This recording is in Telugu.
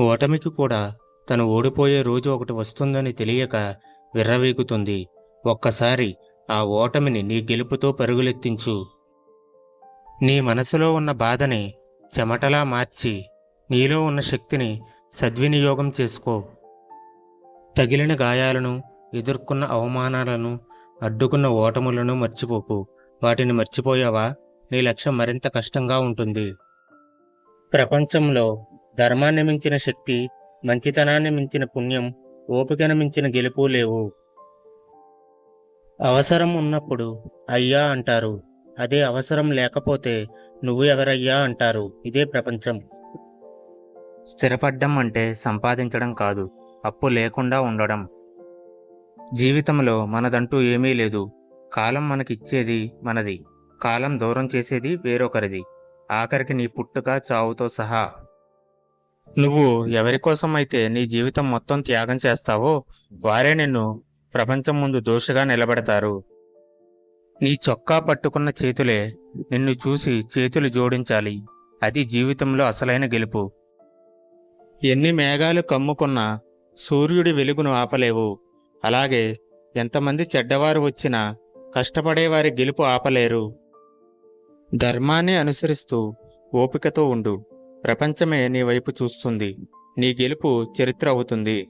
ఓటమికి కూడా తను ఓడిపోయే రోజు ఒకటి వస్తుందని తెలియక విర్రవీగుతుంది. ఒక్కసారి ఆ ఓటమిని నీ గెలుపుతో పరుగులెత్తించు. నీ మనసులో ఉన్న బాధని చెమటలా మార్చి నీలో ఉన్న శక్తిని సద్వినియోగం చేసుకో. తగిలిన గాయాలను ఎదుర్కొన్న అవమానాలను అడ్డుకున్న ఓటములను మర్చిపోకు. వాటిని మర్చిపోయావా? నీ లక్ష్యం మరింత కష్టంగా ఉంటుంది. ప్రపంచంలో ధర్మాన్ని మించిన శక్తి మంచితనాన్ని మించిన పుణ్యం ఓపికను మించిన గెలుపు లేవు. అవసరం ఉన్నప్పుడు అయ్యా అంటారు. అదే అవసరం లేకపోతే నువ్వు ఎవరయ్యా అంటారు. ఇదే ప్రపంచం. స్థిరపడ్డం అంటే సంపాదించడం కాదు అప్పు లేకుండా ఉండడం. జీవితంలో మనదంటూ ఏమీ లేదు. కాలం మనకిచ్చేది మనది. కాలం దూరం చేసేది వేరొకరిది. ఆఖరికి నీ పుట్టుక చావుతో సహా నువ్వు ఎవరి కోసం అయితే నీ జీవితం మొత్తం త్యాగం చేస్తావో వారే నిన్ను ప్రపంచం ముందు దోషగా నిలబెడతారు. నీ చొక్కా పట్టుకున్న చేతులే నిన్ను చూసి చేతులు జోడించాలి. అది జీవితంలో అసలైన గెలుపు. ఎన్ని మేఘాలు కమ్ముకున్నా సూర్యుడి వెలుగును ఆపలేవు. అలాగే ఎంతమంది చెడ్డవారు వచ్చినా కష్టపడేవారి గెలుపు ఆపలేరు. ధర్మాన్ని అనుసరిస్తూ ఓపికతో ఉండు. ప్రపంచమే నీ వైపు చూస్తుంది. నీ గెలుపు చరిత్ర అవుతుంది.